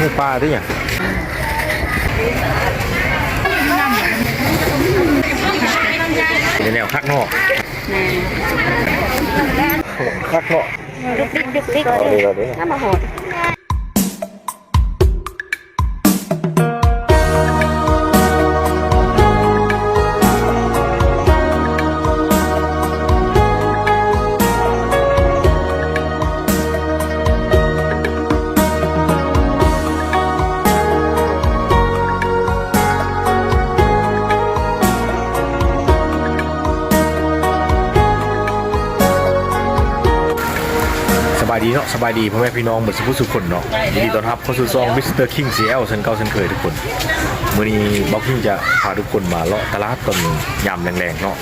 งูปลาที่เนี่ยในแนวคักนอกคักเนาะดุกดิกดุกดิกเอาดีเอาดีน้ำมาโหด บายดีเนาะสบายดีพ่อแม่พี่น้องเหมือนสุภุสุคนเนาะยินดีต้อนรับเข้าสู่ซองมิสเตอร์คิงซีเอลเช่นเก่าเช่นเคยทุกคนมื้อนี้บ็อกคิงจะพาทุกคนมาเลาะตลาดตอนยามแรงๆเนาะ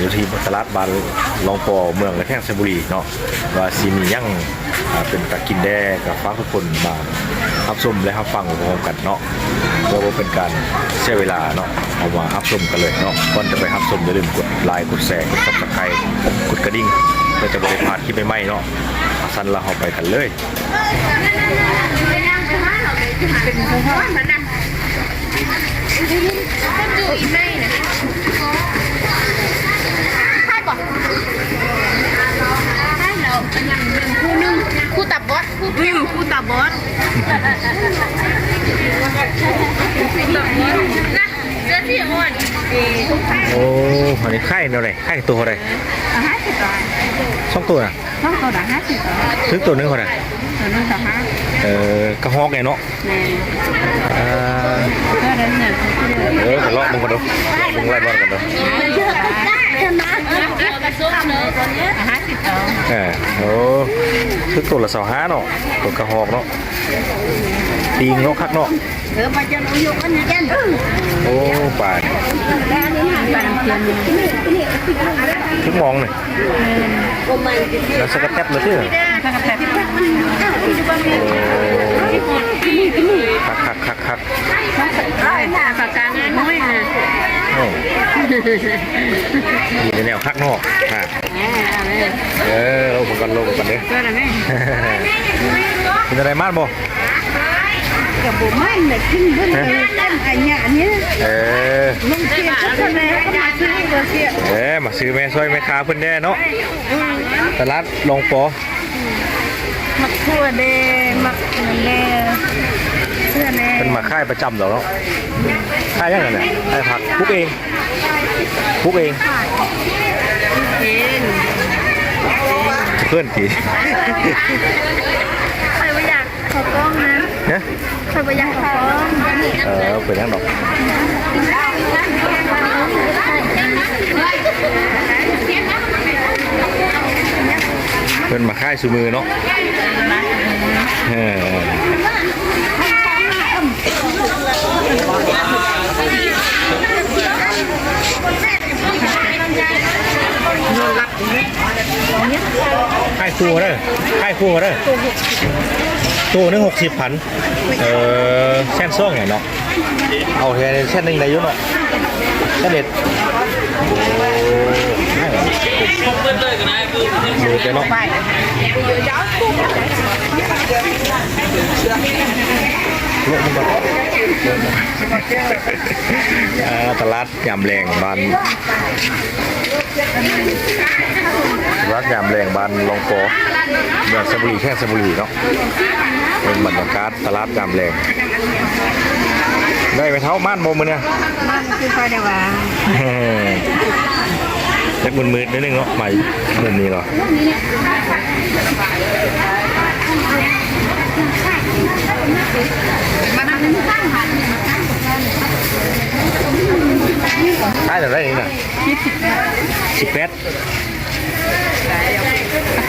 อยู่ที่ตลาดบานลองปอเมืองและแท่งเซบุรีเนาะว่าซีมียั่งเป็นตะกินแด้กับฟ้าทุกคนมารับชมและรับฟังพร้อมกันเนาะเพื่อว่าเป็นการเสียเวลาเนาะเอามารับชมกันเลยเนาะก่อนจะไปรับชมอย่าลืมกดไลค์กดแชร์กดซับสไครต์กดกระดิ่งเพื่อจะบริพลาดคลิปใหม่ๆเนาะ สั้นเราเอาไปกันเลยดูอีไม่นะใช่ก่อนใช่แล้วอันยังเป็นคู่นึงคู่ตับบอสคู่อืมคู่ตับบอสคู่ตับบอสนะเจ้าที่อ่อนเอ๊ะโอ้อันนี้ไข่เท่าไหร่ไข่ตัวเท่าไหร่ห้าสิบบาท สองตัวน่ะต้องตัวละห้าสิบบาทถึงตัวหนึงเท่าไหร่ตัวนึงต่อห้าเออกระหอกไงเนาะแน่อ่าก็ได้เงินเออไปเลาะมึงกันดูมึงไล่บอลกันดูเยอะได้นะกระซุกเลยตัวนี้ห้าสิบสองเออโอ้ถึงตัวละสองห้าเนาะตัวกระหอกเนาะตีงเนาะคักเนาะ เออมาจะรู้อยู่กันนี่กัน โอ้ปาดแล้วนี่ หางปลาน้ำเค็มถึงมองหน่อยแล้วสกัดแทบเลยที่ถ้ากระแทกคักคักคักคักร้อยหน้าปากกางานน้อยนะโอ้อยู่ในแนวคักเนาะอะเออเราบุกกันเราบุกกันเด้อก็ได้ไหมเป็นอะไรมากบ่ กับบุมันเนี่ยขึ้นบนเล่นไอ้เนี่ยนี่เออ ลุงเสียก็ทำไมก็มาซื้อก็เสียเอ้มาซื้อแม่ซอยแม่ค้าเพิ่นแน่เนาะตลาดลงปอมักทั่วเดมักนั่นแน่เสื้อแน่เป็นมาค่ายประจำเหรอเนาะค่ายยังไงเนี่ยค่ายผักปลูกเองปลูกเองเองเพื่อนกี่ใครไม่อยากขอกล้องนะ เนี่ยใครไม่อยากขอกล้องเออเป็นยังดอกเพิ่นมาค่ายสูมือเนาะเออค่ายครูเด้อค่ายครูเด้อ ตัวหนึงหกสิบพันเออแช่นซ่องไงเนาะเอาแค่แช่นหนึ่งได้ยุ่เนาะแช่นเด็ดมือเจ้าเนาะลงมันก่อนอ่าตลาดยามแรงบ้าน ตลาดยามแรงบ้านลองโกเมืองสระบุรีแค่สระบุรีเนาะเป็นบรรยากาศตลาดยามแรงได้ไปเท้าม่านโมมือเนี่ยมันคือไฟเดียวว่าเล็กมืดๆนิดนึงเนาะมามุมนี้เหรอมันมันตั้งหันใช่แต่ได้นี่นะสิบแปด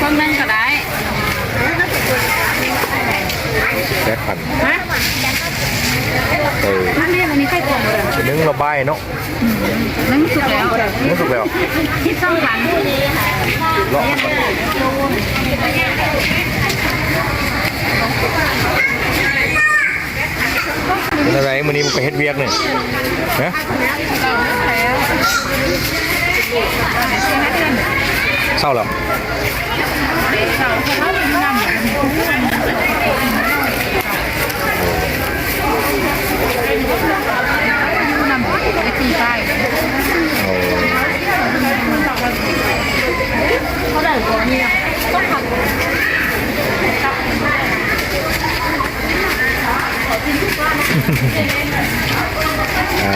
คนนึงก็ได้แปดพันฮะเออมันเรียกอันนี้ใครกลมเลยเป็นนึ่งระบายเนาะนั่งสุกแล้วนึ่งสุกแล้วคิดสองพันเลาะเป็นอะไรมือนี้มันไปเฮ็ดเวียกเนี่ยนะ เศร้าแล้ว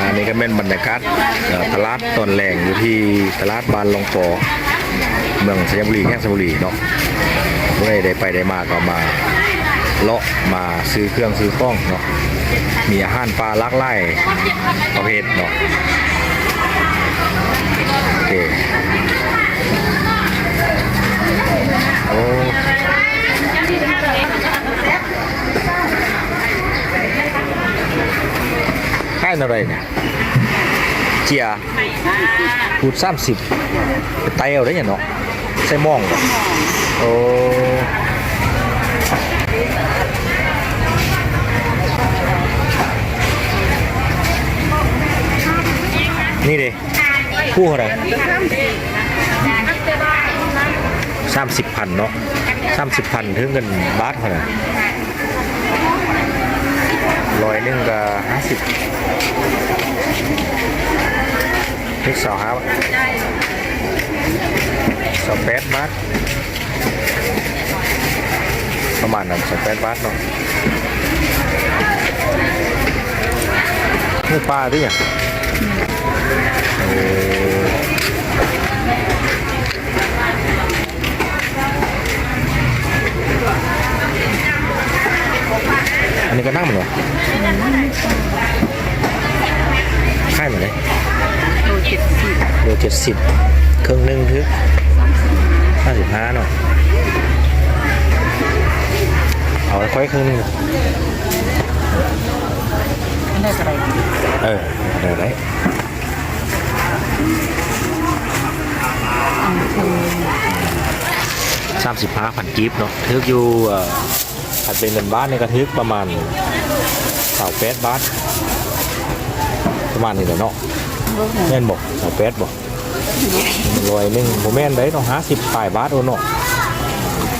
อันนี้ก็เป็นบรรยากาศตลาดตอนแหล่งอยู่ที่ตลาดบ้านลงปอ เมืองสยามบุรีแห่งสยามบุรีเนาะเมื่อได้ไปได้มาก็มาเลาะมาซื้อเครื่องซื้อข้องเนาะมีอาหารปลาลากหลายประเภทเนาะโอเคโอ้ค่ายอะไรเนี่ยเจียพูดสามสิบไตเอาได้ยังเนาะ ใส่หมองโอ้นี่เดิคู่เท่าไหร่สามสิบพันเนาะสามสิบพันถึงเงินบาทเท่าไหร่ร้อยหนึ่งกับห้าสิบนึกสองห้า สองแปดบาทประมาณนั้นสองแปดบาทเนาะนี่ปลาดิเนี่ยโอ้อันนี้ก็นั่งเหมือนวะค่ายเหมือนเลยโลเจ็ดสิบโลเจ็ดสิบ ครึ่งหนึ่งคือห้าสิบห้าเนาะเอาไว้ค่อยครึ่งหนึงได้อะไรเออเดี๋ยวได้สามสิบห้าพันกีบเนาะทึกอยู่เอ่อถ้าเป็นเงินบ้านเนี่ยก็ทึกประมาณสาวแปดบาทประมาณนี้แหละเนาะแม่นบอกสาวแปดบอก ลอยหนึ่งผมแม่นได้เนาะห้าสิบปลายบาทโอ้เนาะ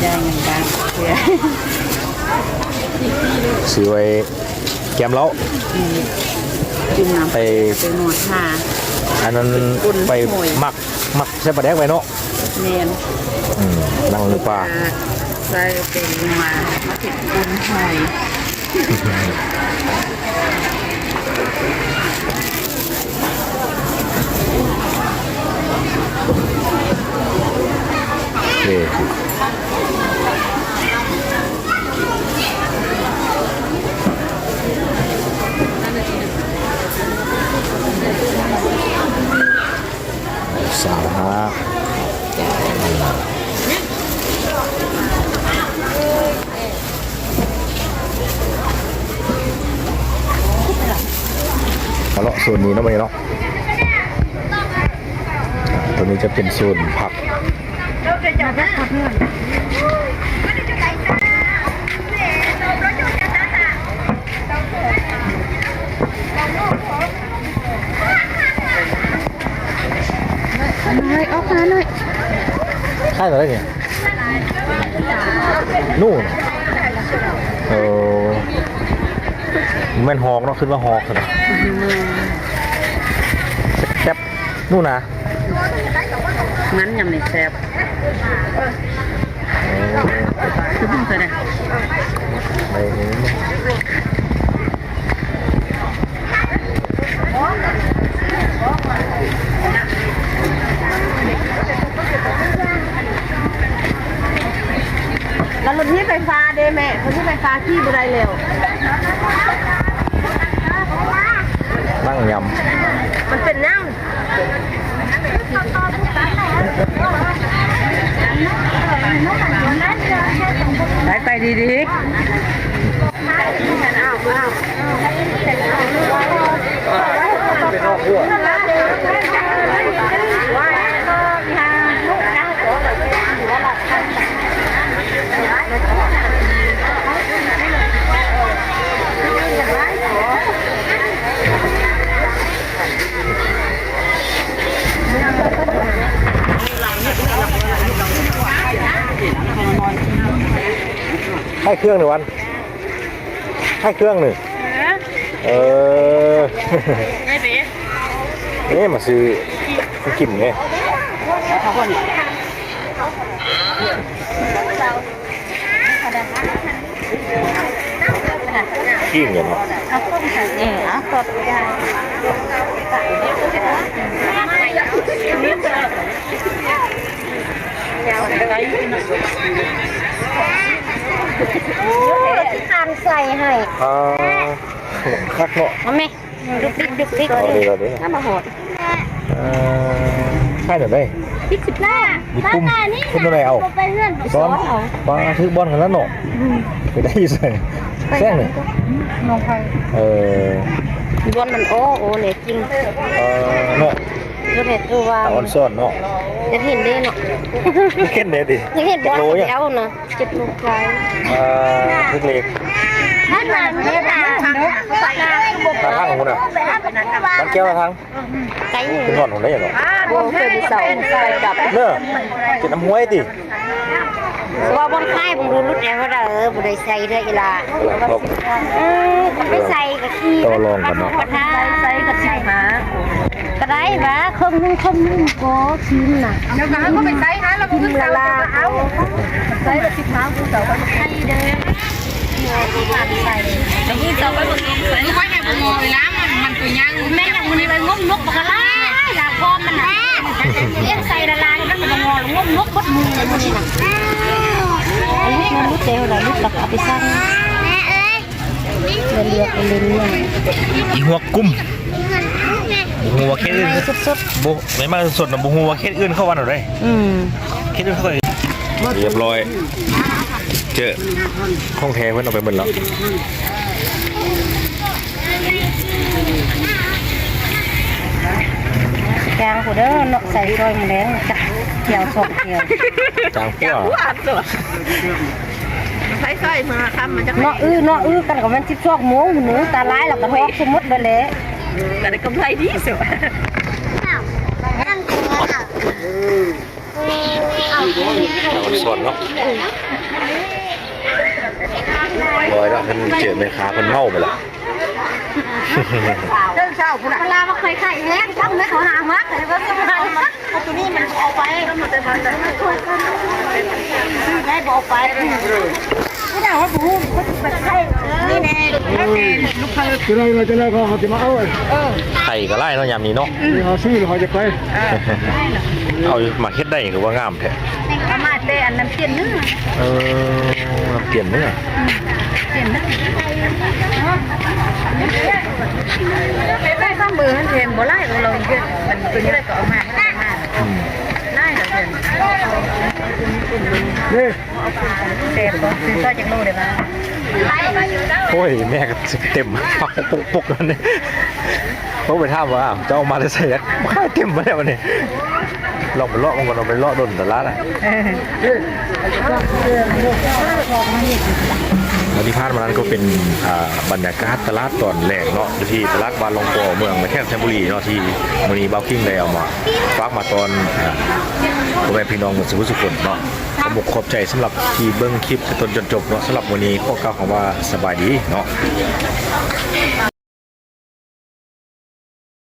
ได้เงินบ้างเสียซื้อไว้แกมเล้าจุ่มน้ำไปไปหนวดค่ะอันนั้นอุ่นไปหอยหมักหมักใส่ปลาแดกไว้เนาะเนียนอืมนั่งนึกปลาใส่เป็นมามาติดบุญหอย โอเคสาวฮะเอาละ ส่วนนี้เนาะไปเนาะตัวนี้จะเป็นส่วนผักน้อยออกมาหน่อยใช่เหรอเนี่ยนู่นเออแม่นฮอกเนาะขึ้นว่าฮอกนะ แคบนู่นนะงั้นยำในแซ่บคือเพิ่งเคยได้ไปเองแล้วรถที่ไฟฟ้าเด้แม่รถที่ไฟฟ้าขี่บ่ได้เร็ว นั่งยมันเป็นนั่งไปไปดีดี ให้เครื่องหนึ่งวัน ให้เครื่องหนึ่งเออไม่เป๊ะนี่มาซื้อซื้อกิมไงเขาคนกิ้งอยู่เนาะเอออะกดได้ ทานใส่ให้อ่าคักเนาะมาไหมดุกดิกดุกดิกเอาดีเอาดีน้ำมาหดเอ่อใช่เดี๋ยวได้พิสิบหน้ามีปุ้มปุ้มตัวไหนเอาไปเพื่อนซ้อนบาทึกบอลกันแล้วเนาะไปได้ใส่แซงเลยน้องไผ่เออบอลมันโอ้โอ้เนี่ยจริงเออเนาะ ก็เห็นตัวว่าตาออนซ่อนเนาะจะเห็นได้เนาะเห็นได้ดิจะเห็นบกอลแล้วเนาะเจ็ดลูกไฟอ่อทึกเล็กถ้าหลานไม่ด่าทางทางข้างของคุณอะบ้านแก้วทางไกลหนึ่งเป็นหอนของได้เหรอโอ้เคยไปเสาไฟกับเนอะกินน้ำห้วยดิ ว่าบนค่ายผมดูรุดแล้วว่าเอบุได้ใส่ด้วยอีลาบอกเออไม่ใส่กับขี้ต่อรองกันเนาะใส่กับขี้หาก็ได้ปะคงนึงคงนึงก็ชิมน่ะเดี๋ยวก็ไปใช้ฮะเราก็ชิมละเอาใช้แบบสิบเท้าคุณเสาไปให้เด้อใส่แล้วคุณเสาไปบนใส่ไว้ให้ผมมองเลยนะมันมันตัวยังแม่ย่างมันไปงมนกปกติลาพร้อมมันน่ะเลี้ยงใส่ละลามันมันงองมนกบดมือมันนี่น่ะอันนี้ มันรู้เจ้าอะไรลูกหลักเอาไปสร้างเรียกเรียกเรียนเนี่ยอีหัวกุ้มบุหัวเคสอื่นสดสดบุไม่มาสดนะบุหัวเคสอื่นเข้าวันหรอได้อืมเคสอื่นเข้าไปเรียบร้อย เจอห้องแท้เพื่อนเอาไปหมดแล้วกลางหัวเด้อเนาะใส่ซอยมาแล้วจักเกี่ยวสองเกี่ยวจางพั่วอัดตัว ใช้ใช้มาทำมันจะเนาะอื้อเนาะอื้อกันกับมันสิบสองโมงหนูตาลายแล้วก็ทอกสมมุติไปเลยแต่ได้กำไรดีสุดเอาสดเนาะลอยแล้วมันเจอแม่ค้ามันเมาไปละ เรื่องเช้าคุณเวลามาเคยไข่แห้งต้องไม่เขาหามากแต่ว่าต้องมามันตัวนี้มันเอาไปแล้วมันจะมันจะซื้อได้บอกไปไม่ได้ว่าบูมก็ไปไข่นี่แน่ลูกค้าจะได้เราจะได้ก็เขาจะมาเอาไอ้ไข่ก็ไล่เนาะยามนี้เนาะที่เขาซื้อเขาจะไปเอามาเฮ็ดได้หรือว่างามแท้ ประมาณเตอันน้ำเทียนนึงเออเปลี่ยนเนื้อเทียนนึงได้ข้ามือมันเทียนบ่ไล่ของเราเยอะมันตัวนี้เลยก็เอามาให้มาอืมไล่เราเทียนนี่เต็มบ่ซื้อก็จังโลได้มาโอ้ยแม่ก็เต็มปักปุกปุกนั่นนี่เขาไปถามว่าอ้าวจะเอามาได้ใส่ยักค่ายเต็มมาแล้ววัน นี้ลองไปเลาะมันก่อนเราไปเลาะโดนแต่ละน่ะวันที่ผ่านมานั้นก็เป็นบรรยากาศตลาดตอนแรกเนาะที่ตลาดบานลงปอเมืองแค่ชลบุรีเนาะที่มณีบาคิงได้เอามาฝากมาตอนพ่อแม่พี่น้องหมดสุขสุขคนเนาะขอบอกขอบใจสำหรับที่เบิ้งคลิปจนจนจบเนาะสำหรับวันนี้ข้อกล่าวคำว่าสบายดีเนาะ